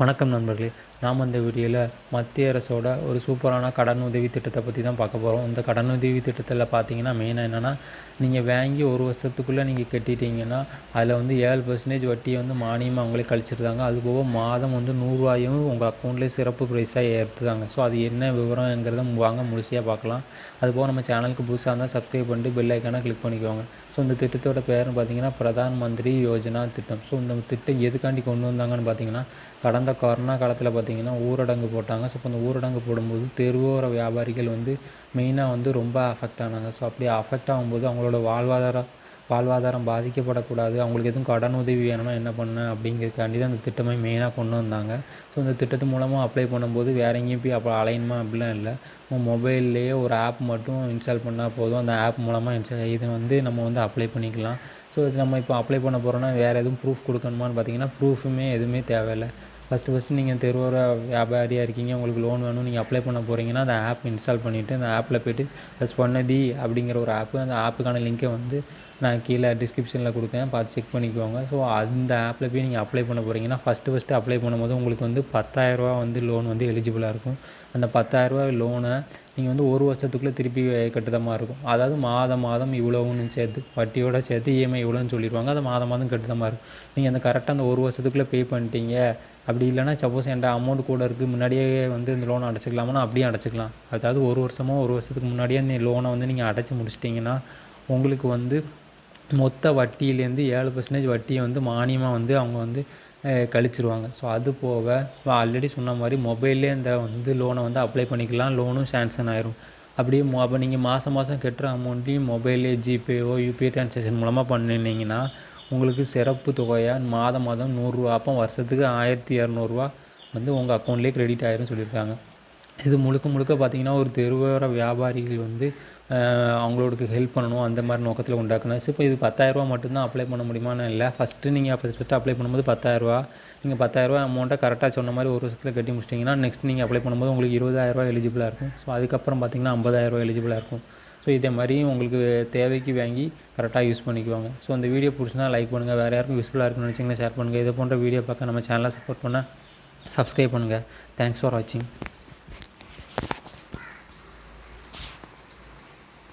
வணக்கம் நண்பர்களே. நாம் அந்த வீடியோவில் மத்திய அரசோட ஒரு சூப்பரான கடன் உதவி திட்டத்தை பற்றி தான் பார்க்க போகிறோம் இந்த கடன் உதவி திட்டத்தில் பார்த்தீங்கன்னா மெயினாக என்னென்னா நீங்கள் வாங்கி ஒரு வருஷத்துக்குள்ளே நீங்கள் கட்டிட்டீங்கன்னா அதில் வந்து ஏழு பர்சன்டேஜ் வட்டியை வந்து மானியமாக அவங்களே கழிச்சிருந்தாங்க. அது போக மாதம் வந்து நூறுரூவாயும் உங்கள் அக்கௌண்ட்லேயே சிறப்பு ப்ரைஸாக ஏற்றுதாங்க ஸோ அது என்ன விவரங்கிறத வாங்க முழுசியாக பார்க்கலாம். அதுபோக நம்ம சேனலுக்கு புதுசாக இருந்தால் சப்ஸ்கிரைப் பண்ணிட்டு பெல் ஐக்கானை கிளிக் பண்ணிக்கோங்க. ஸோ இந்த திட்டத்தோட பேர்னு பார்த்தீங்கன்னா பிரதான் மந்திரி யோஜனா திட்டம். ஸோ இந்த திட்டம் எதுக்காண்டி கொண்டு வந்தாங்கன்னு பார்த்தீங்கன்னா கடந்த கொரோனா காலத்தில் பார்த்தீங்கன்னா பார்த்திங்கன்னா ஊரடங்கு போட்டாங்க. ஸோ இப்போ ஊரடங்கு போடும்போது தெருவோர வியாபாரிகள் வந்து மெயினாக வந்து ரொம்ப அஃபெக்ட் ஆனாங்க. ஸோ அப்படி அஃபெக்ட் ஆகும்போது அவங்களோட வாழ்வாதாரம் வாழ்வாதாரம் பாதிக்கப்படக்கூடாது. அவங்களுக்கு எதுவும் கடன் உதவி வேணும்னா என்ன பண்ண அப்படிங்கிறதுக்காண்டி தான் அந்த திட்டமே மெயினாக கொண்டு வந்தாங்க. ஸோ இந்த திட்டத்து மூலமாக அப்ளை பண்ணும்போது வேற எங்கேயும் போய் அப்போ அலையணுமா அப்படிலாம் இல்லை. நம்ம மொபைல்லையே ஒரு ஆப் மட்டும் இன்ஸ்டால் பண்ணால் போதும். அந்த ஆப் மூலமாக இன்ஸ்டால் இதை வந்து நம்ம வந்து அப்ளை பண்ணிக்கலாம். ஸோ இது நம்ம இப்போ அப்ளை பண்ண போகிறோன்னா வேறு எதுவும் ப்ரூஃப் கொடுக்கணுமான்னு பார்த்தீங்கன்னா ப்ரூஃபுமே எதுவுமே தேவையில்லை. ஃபஸ்ட்டு ஃபஸ்ட்டு நீங்கள் தெருவோர வியாபாரியாக இருக்கீங்க உங்களுக்கு லோன் வேணும் நீங்கள் அப்ளை பண்ண போகிறீங்கன்னா அந்த ஆப் இன்ஸ்டால் பண்ணிவிட்டு அந்த ஆப்பில் போய்ட்டு ஸ்பொன்னதி அப்படிங்கிற ஒரு ஆப்பு அந்த ஆப்புக்கான லிங்க்கை வந்து நான் கீழே டிஸ்கிரிப்ஷனில் கொடுத்தேன். பார்த்து செக் பண்ணிக்கோங்க. ஸோ அந்த ஆப்பில் போய் நீங்கள் அப்ளை பண்ண போகிறீங்கன்னா ஃபஸ்ட்டு ஃபஸ்ட்டு அப்ளை பண்ணும்போது உங்களுக்கு வந்து பத்தாயிரரூவா வந்து லோன் வந்து எலிஜிபிளாக இருக்கும். அந்த பத்தாயிரரூவா லோனை நீங்கள் வந்து ஒரு வருஷத்துக்குள்ளே திருப்பி கட்டுற மாதிரி இருக்கும். அதாவது மாதம் மாதம் இவ்வளோன்னு சேர்த்து வட்டியோட சேர்த்து இஎம்ஐ இவ்வளோன்னு சொல்லிடுவாங்க. அது மாதம் மாதம் கட்டுற மாதிரி இருக்கும். நீங்கள் அந்த கரெக்டாக அந்த ஒரு வருஷத்துக்குள்ளே பே பண்ணிட்டீங்க. அப்படி இல்லைனா சப்போஸ் என்கிட்ட அமௌண்ட் கூட இருக்குது முன்னாடியே வந்து இந்த லோனை அடைச்சிக்கலாமா அப்படியே அடைச்சிக்கலாம். அதாவது ஒரு வருஷமோ ஒரு வருஷத்துக்கு முன்னாடியே இந்த லோனை வந்து நீங்கள் அடைச்சி முடிச்சிட்டிங்கன்னா உங்களுக்கு வந்து மொத்த வட்டியிலேருந்து ஏழு பர்சன்டேஜ் வட்டியை வந்து மானியமாக வந்து அவங்க வந்து கழிச்சிருவாங்க. ஸோ அது போக இப்போ ஆல்ரெடி சொன்ன மாதிரி மொபைல்லே இந்த வந்து லோனை வந்து அப்ளை பண்ணிக்கலாம். லோனும் சேங்ஷன் ஆயிரும். அப்படியே அப்போ நீங்கள் மாதம் மாதம் கட்டுற அமௌண்ட்டையும் மொபைல்லே ஜிபேவோ யூபிஐ ட்ரான்சாக்ஷன் மூலமாக பண்ணினீங்கன்னா உங்களுக்கு சிறப்பு தொகையாக மாதம் மாதம் நூறுரூவா அப்போ வருஷத்துக்கு ஆயிரத்தி இரநூறுவா வந்து உங்கள் அக்கௌண்ட்லேயே க்ரெடிட் ஆயிரும் சொல்லியிருக்காங்க. இது முழுக்க முழுக்க பார்த்தீங்கன்னா ஒரு தெருவோர வியாபாரிகள் வந்து அவங்களோட ஹெல்ப் பண்ணணும் அந்த மாதிரி நோக்கத்தில் உண்டாக்குனது இப்போ இது பத்தாயிரரூபா மட்டும்தான் அப்ளை பண்ண முடியுமான்னு இல்லை. ஃபஸ்ட்டு நீங்கள் ஃபஸ்ட் ஃபஸ்ட்டு அப்ளை பண்ணும்போது பத்தாயிரரூபா நீங்கள் பத்தாயிரரூபா அமௌண்ட்டை கரெக்டாக சொன்ன மாதிரி ஒரு வருஷத்தில் கட்டி முடிச்சிட்டிங்கன்னா நெக்ஸ்ட் நீங்கள் அப்ளை பண்ணும்போது உங்களுக்கு இருபதாயிரரூபா எலிஜிபிளாக இருக்கும். ஸோ அதுக்கப்புறம் பார்த்தீங்கன்னா ஐம்பதாயிரரூபா எலிஜிபிளாக இருக்கும். ஸோ இதே மாதிரி உங்களுக்கு தேவைக்கு வாங்கி கரெக்டாக யூஸ் பண்ணிக்குவாங்க. ஸோ அந்த வீடியோ பிடிச்சினா லைக் பண்ணுங்கள் வேறு யாருக்கும் யூஸ்ஃபுல்லாக இருக்குன்னு நினச்சிங்கன்னா ஷேர் பண்ணுங்கள் இதை போன்ற வீடியோ பார்க்க நம்ம சேனலை சப்போர்ட் பண்ணால் சப்ஸ்கிரைப் பண்ணுங்கள் தேங்க்ஸ் ஃபார் வாட்சிங்